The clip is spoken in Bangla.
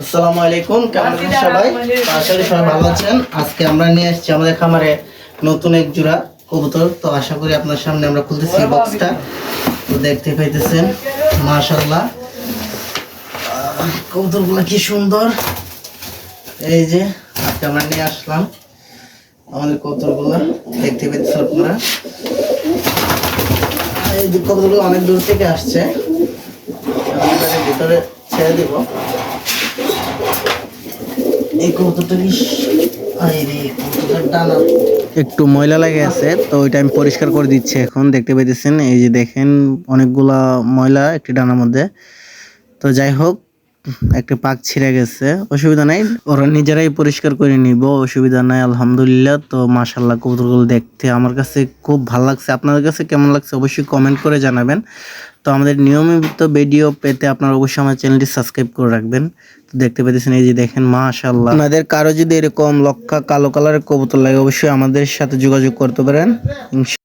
আসসালামু আলাইকুম কেমন আছেন সবাই? আশা করি সবাই ভালো আছেন। আজকে আমরা নিয়ে এসেছি আমাদের খামারে নতুন এক জোড়া কবুতর। তো আশা করি আপনার সামনে আমরা খুলতেছি বক্সটা তো দেখতে পাইতেছেন মাশাআল্লাহ। কবুতরগুলো কি সুন্দর। এই যে আজকে আমরা নিয়ে আসলাম আমাদের কবুতরগুলো। দেখতে পাইতেছেন আপনারা। এই কবুতরগুলো অনেক দূর থেকে আসছে। ভিতরে ছেড়ে দিব। একটু ময়লা লাগে আছে, তো ওইটা আমি পরিষ্কার করে দিচ্ছি এখন, দেখতে পাইতেছেন, এই যে দেখেন অনেকগুলা ময়লা একটি ডানার মধ্যে। তো যাই হোক, একটা পাক ছিঁড়ে গেছে, অসুবিধা নাই, ওরা নিজেরাই পরিষ্কার করে নিব, অসুবিধা নাই, আলহামদুলিল্লাহ, তো মাশাল্লাহ কবুতরগুলো দেখতে আমার কাছে খুব ভালো লাগছে। আপনাদের কাছে কেমন লাগছে অবশ্যই কমেন্ট করে জানাবেন। তো আমাদের নিয়মিত ভিডিও পেতে আপনারা অবশ্যই আমার চ্যানেলটি সাবস্ক্রাইব করে রাখবেন। তো দেখতে পেতেছেন, এই যে দেখেন মাশাল্লাহ আপনাদের কারও যদি এরকম লক্ষা কালো কালারের কবুতর লাগে, অবশ্যই আমাদের সাথে যোগাযোগ করতে পারেন।